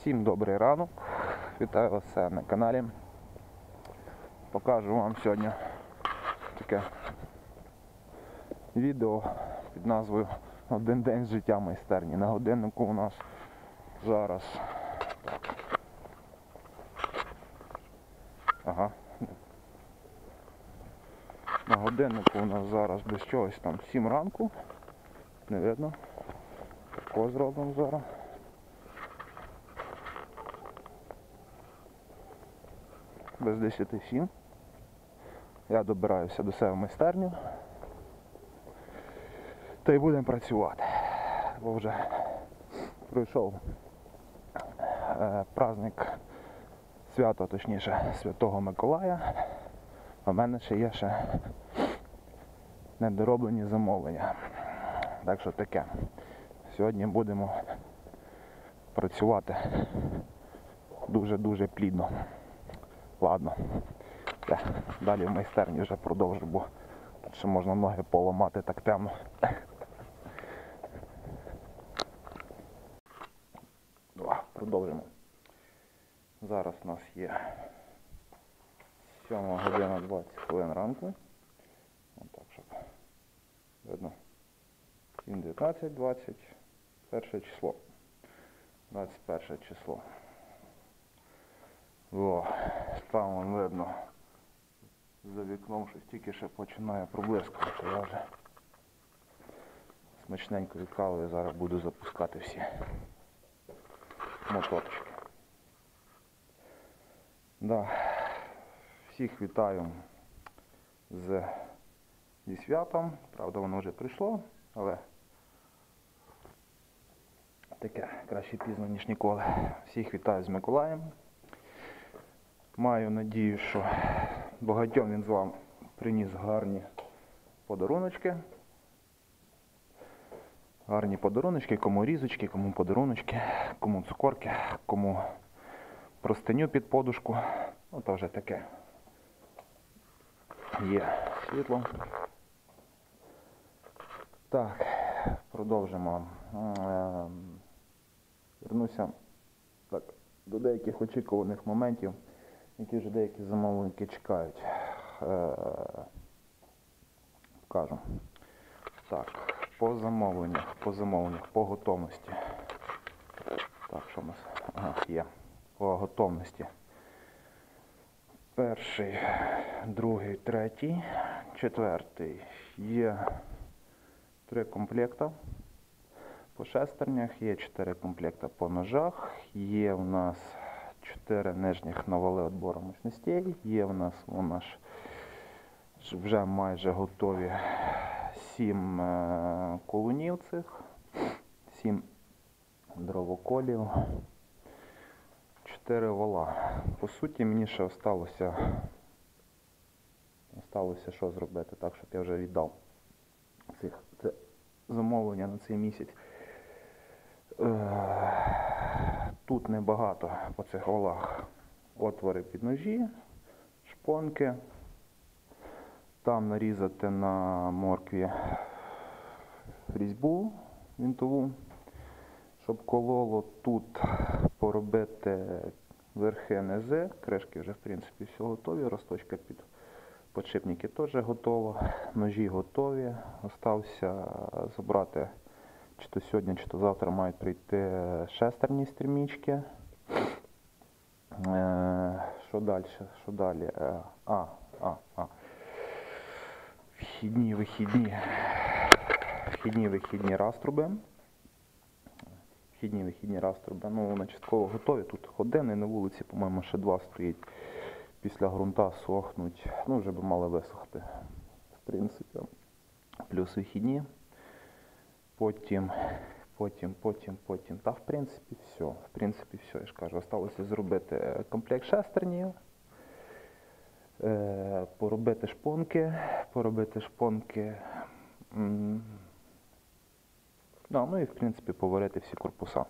Всім добрий ранок. Вітаю вас на каналі. Покажу вам сьогодні таке відео під назвою Один день з життя майстерні. На годиннику у нас зараз. Ага. На годиннику у нас зараз десь чогось там 7 ранку. Не видно. Тако зробимо зараз. Без 10 7. Я добираюся до себе в майстерню. Та й будемо працювати. Бо вже пройшов е, праздник свято, точніше, Святого Миколая. А в мене ще є ще недороблені замовлення. Так що таке. Сьогодні будемо працювати дуже-дуже плідно. Ладно. Все. Далі в майстерні вже продовжу, бо тут ще можна ноги поламати так темно. О, Продовжимо. Зараз у нас є 7 година 20 хвилин ранку. Отак, щоб видно. 7, 19, 20, перше число. 21 число. О, там вон видно. За вікном щось тільки ще починає проблискувати. Я вже смачненькою кавою зараз буду запускати всі моторчики. Да. Всіх вітаю з, зі святом. Правда, воно вже прийшло, але таке краще пізно, ніж ніколи. Всіх вітаю з Миколаєм. Маю надію, що багатьом він з вам приніс гарні подаруночки. Гарні подаруночки, кому різочки, кому подаруночки, кому цукорки, кому простиню під подушку. Ну то вже таке. Є світло. Так, продовжимо. Ем, Вернуся так, до деяких очікуваних моментів, які вже деякі замовники чекають. Е, Кажу. Так, по замовленнях, по замовленнях, по готовності. Так, що у нас? Є. По готовності. Перший, другий, третій, четвертий. Є три комплекта. По шестернях є 4 комплекта по ножах, є в нас 4 нижніх навали відбору мощностей, є в нас у нас вже майже готові 7 е, колунів цих, 7 дровоколів, 4 вала. По суті, мені ще осталося, осталося що зробити, так щоб я вже віддав цих це замовлення на цей місяць. Тут небагато по цих валах отвори під ножі, шпонки. Там нарізати на моркві різьбу вінтову, щоб кололо тут поробити верхи низи. Кришки вже в принципі все готові, росточка під подшипники теж готова, ножі готові. Остався забрати чи то сьогодні, чи то завтра мають прийти шестерні стрімічки. Е, Що далі? Що далі? Е, А, а, а. Вхідні, вихідні. Вхідні, вихідні раструби. Вхідні, вихідні раструби. Ну, вони частково готові. Тут один на вулиці, по-моєму, ще два стоїть. Після ґрунта сохнуть. Ну, вже би мали висохти. В принципі. Плюс вихідні. Потім, потім, потім, потім. Та в принципі все. В принципі, все. Я ж кажу, осталося зробити комплект шестернів, е, поробити шпонки, поробити шпонки. Да, ну і в принципі поварити всі корпуса.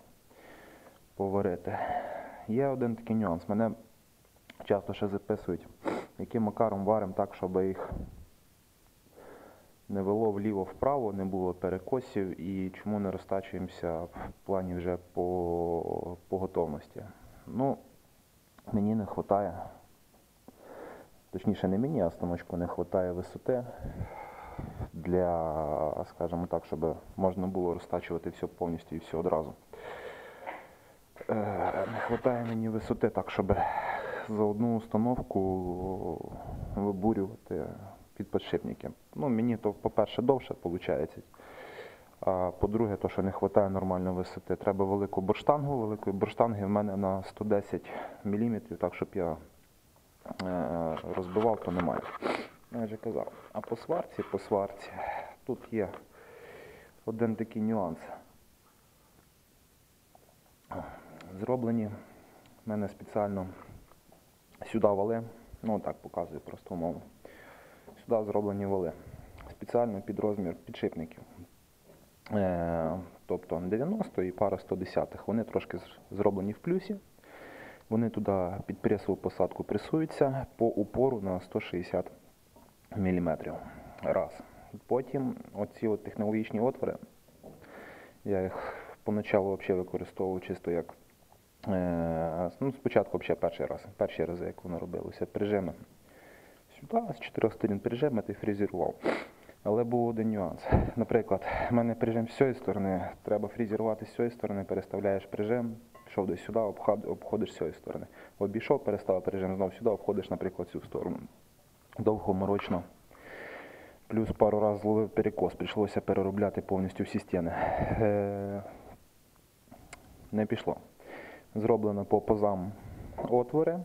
Поварити. Є один такий нюанс. Мене часто ще записують, яким макаром варимо так, щоб їх не вело вліво-вправо, не було перекосів і чому не розтачуємося в плані вже по, по, готовності. Ну, мені не вистачає, точніше не мені, а станочку не вистачає висоти для, скажімо так, щоб можна було розтачувати все повністю і все одразу. Е, Не вистачає мені висоти так, щоб за одну установку вибурювати підподшипники. Ну, мені то, по-перше, довше виходить. А по-друге, то, що не вистачає нормальної висоти. Треба велику бурштангу. Великої бурштанги в мене на 110 мм, так щоб я е, розбивав, то немає. Я вже казав. А по сварці, по сварці, тут є один такий нюанс. Зроблені в мене спеціально сюди вали, ну так показую просто умовно. Сюди зроблені вали. Спеціально під розмір підшипників. Е, тобто 90 і пара 110. Вони трошки зроблені в плюсі. Вони туди під пресову посадку пресуються по упору на 160 мм. Раз. Потім оці от технологічні отвори, я їх поначалу взагалі використовував чисто як. Е, ну, спочатку взагалі перший раз, перші рази, як воно робилося, прижими. Сюди з чотирьох сторін ти фрезерував. Але був один нюанс. Наприклад, в мене прижим з цієї сторони, треба фрезерувати з цієї сторони, переставляєш прижим, пішов десь сюди, обходиш з цієї сторони. Обійшов, переставив прижим, знову сюди, обходиш, наприклад, цю сторону. Довго, морочно. Плюс пару разів зловив перекос, прийшлося переробляти повністю всі стіни. Е, не пішло. Зроблено по позам отвори.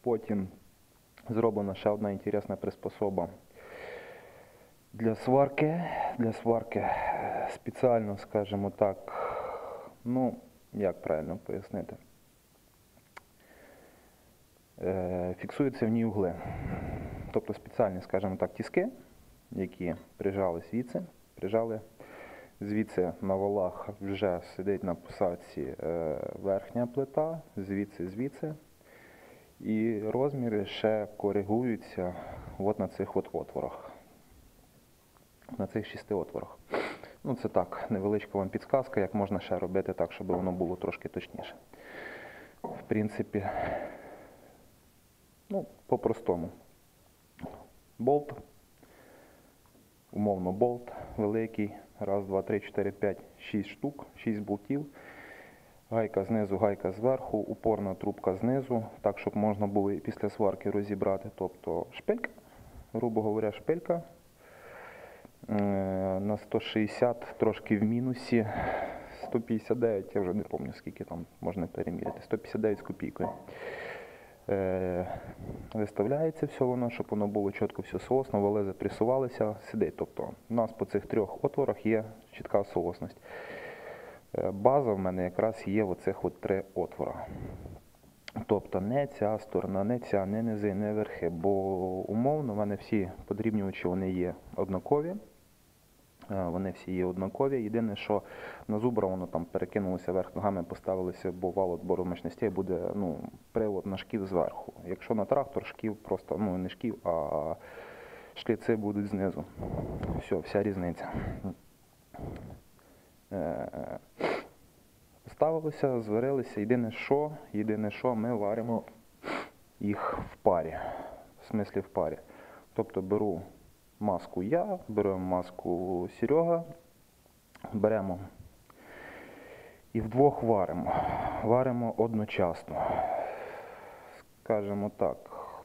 Потім зроблена ще одна інтересна приспособа для сварки. Для сварки е, спеціально, скажімо так, ну, як правильно пояснити. Е, Фіксуються в ній угли. Тобто спеціальні, скажімо так, тіски, які прижали звідси, прижали звідси на валах вже сидить на посадці е, верхня плита, звідси, звідси. І розміри ще коригуються от на цих от отворах. На цих шести отворах. Ну, це так, невеличка вам підсказка, як можна ще робити так, щоб воно було трошки точніше. В принципі, ну, по-простому. Болт. Умовно болт великий. Раз, два, три, чотири, п'ять, шість штук, шість болтів. Гайка знизу, гайка зверху, упорна трубка знизу, так, щоб можна було і після сварки розібрати. Тобто шпилька, грубо говоря, шпилька. Е, На 160 трошки в мінусі. 159, я вже не пам'ятаю, скільки там можна переміряти. 159 з копійкою. Е, виставляється все воно, щоб воно було чітко все соосно, вали запресувалися, сидить. Тобто у нас по цих трьох отворах є чітка соосність. Е, База в мене якраз є в оцих от три отвора. Тобто не ця сторона, не ця, не низи, не верхи, бо умовно в мене всі подрібнювачі вони є однакові. Е, Вони всі є однакові. Єдине, що на зубра воно там перекинулося вверх ногами, поставилися, бо вал отбору мощностей буде ну, привод на шків зверху. Якщо на трактор, шків просто, ну не шків, а шліци будуть знизу. Все, вся різниця. Е, Поставилися, зварилися. Єдине, що, єдине, що ми варимо їх в парі. В смислі в парі. Тобто беру маску я, беремо маску Серега, беремо і вдвох варимо. Варимо одночасно. Скажімо так,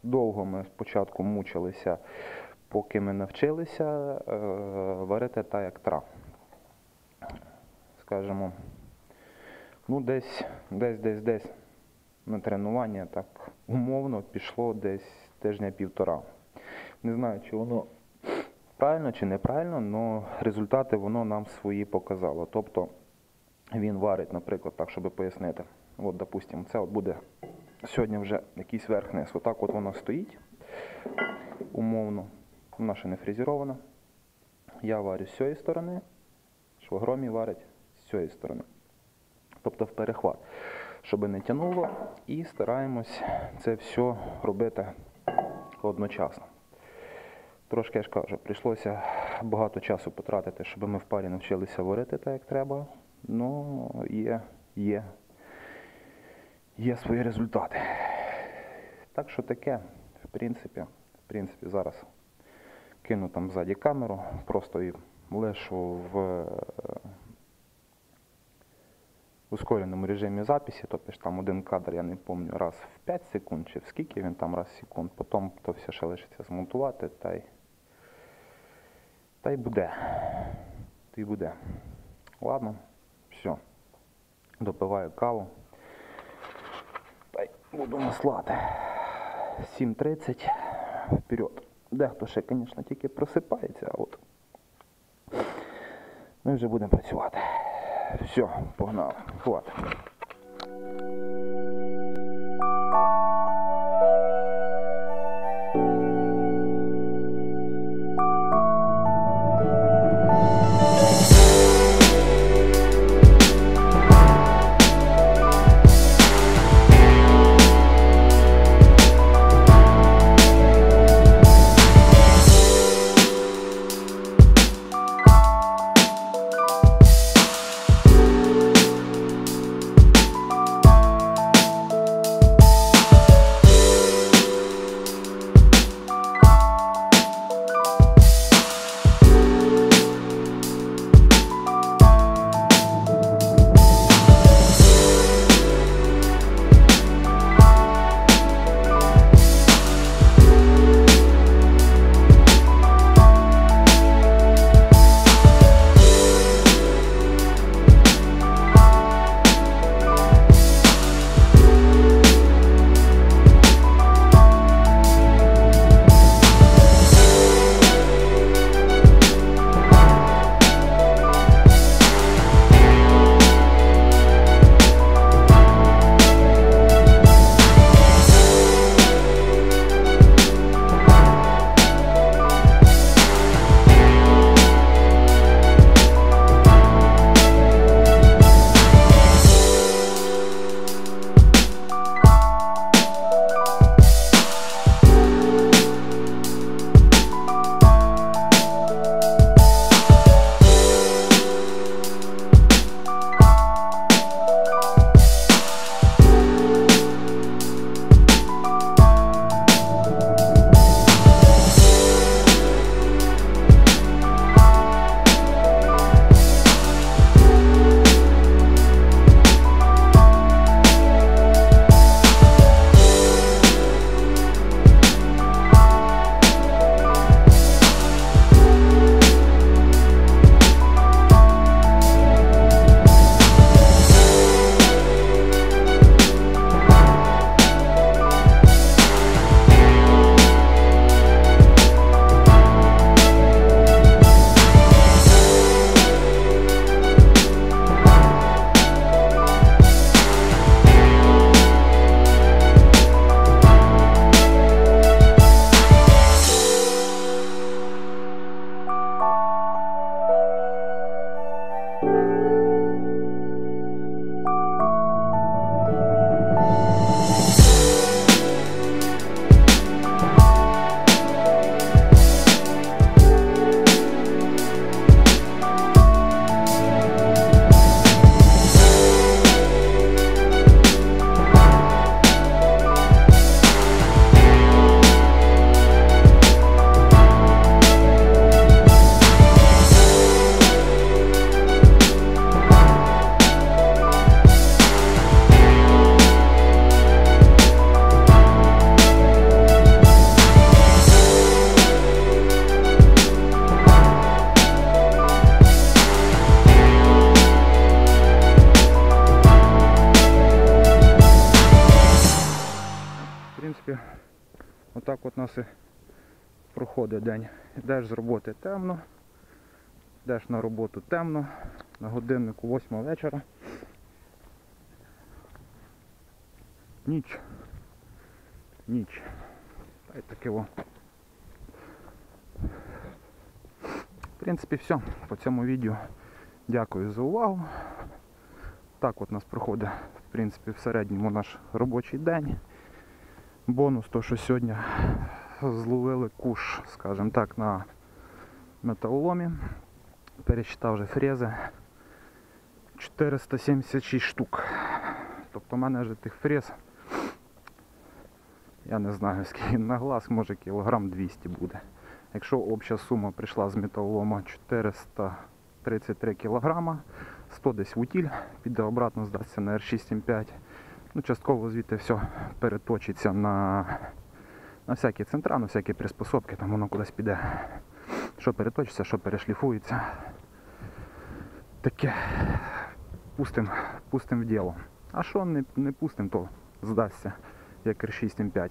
довго ми спочатку мучилися, поки ми навчилися е, варити так, як тра. Скажімо, ну десь, десь, десь, десь на тренування так умовно пішло десь тижня півтора. Не знаю, чи воно правильно чи неправильно, але результати воно нам свої показало. Тобто він варить, наприклад, так, щоб пояснити. От, допустимо, це от буде сьогодні вже якийсь верх-низ. Отак от воно стоїть умовно. Вона ще не фрезерована. Я варю з цієї сторони, швагромі варить цієї сторони. Тобто в перехват, щоб не тянуло, і стараємось це все робити одночасно. Трошки я ж кажу, прийшлося багато часу потратити, щоб ми в парі навчилися варити так, як треба. Ну, є, є. є свої результати. Так що таке, в принципі, в принципі, зараз кину там ззаді камеру, просто і лишу в ускореному режимі записі, тобто ж там один кадр, я не пам'ятаю, раз в 5 секунд чи в скільки він там раз в секунд, потім то все ще лишиться змонтувати та й, та й буде. Та й буде. Ладно, все. Допиваю каву. Та й буду наслати. 7.30 вперед. Дехто ще, звісно, тільки просипається, а от ми вже будемо працювати. Все, погнали. Хватить. Проходить день. Йдеш з роботи темно, йдеш на роботу темно, на годиннику 8 вечора. Ніч. Ніч. Та й таке во. В принципі, все. По цьому відео дякую за увагу. Так от у нас проходить, в принципі, в середньому наш робочий день. Бонус то, що сьогодні зловили куш, скажімо так, на металоломі. Пересчитав вже фрези. 476 штук. Тобто у мене вже тих фрез. Я не знаю, скільки на глаз, може кілограм 200 буде. Якщо обща сума прийшла з металолома 433 кілограма, 100 десь в утіль, піде обратно, здасться на R675. Ну, частково звідти все переточиться на, на всякі центра, на всякі приспособки, там воно кудись піде. Що переточиться, що перешліфується. Таке пустим, пустим в діло. А що не, не пустим, то здасться, як R675.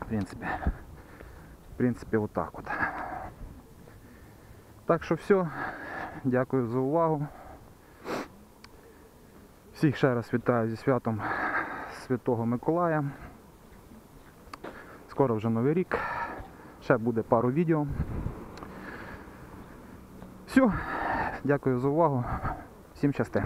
В принципі. В принципі, отак от. Так що все. Дякую за увагу. Всіх ще раз вітаю зі святом Святого Миколая. Скоро вже Новий рік. Ще буде пару відео. Все. Дякую за увагу. Всім щасти.